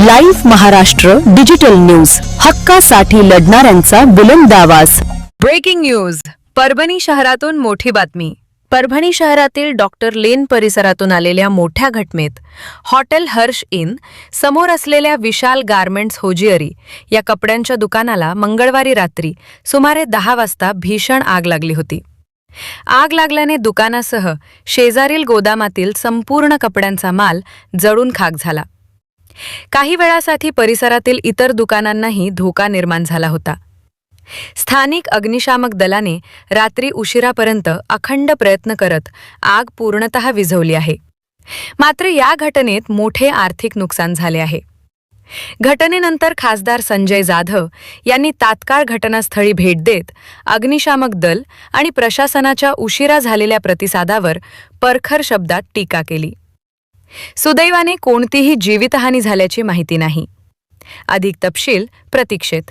Live Maharashtra digital news. हक्कासाठी लढणाऱ्यांचा बुलंद आवाज. Breaking news. परभणी शहरातून मोठी बातमी. परभणी शहरातील डॉक्टर लेन परिसरातून आलेल्या मोठ्या घटनेत हॉटेल हर्ष इन समोर असलेल्या विशाल गारमेंट्स होजिअरी या कपड्यांच्या दुकानाला मंगळवारी रात्री सुमारे दहा वाजता भीषण आग लागली होती. आग लागल्याने दुकानासह शेजारील गोदामातील संपूर्ण कपड्यांचा माल जळून खाक झाला. काही वेळासाठी परिसरातील इतर दुकानांनाही धोका निर्माण झाला होता. स्थानिक अग्निशामक दलाने रात्री उशिरापर्यंत अखंड प्रयत्न करत आग पूर्णतः विझवली आहे. मात्र या घटनेत मोठे आर्थिक नुकसान झाले आहे. घटनेनंतर खासदार संजय जाधव यांनी तात्काळ घटनास्थळी भेट देत अग्निशामक दल आणि प्रशासनाच्या उशिरा झालेल्या प्रतिसादावर परखर शब्दात टीका केली. सुदैवाने कोणतीही जीवितहानी झाल्याची माहिती नाही. अधिक तपशील प्रतीक्षेत.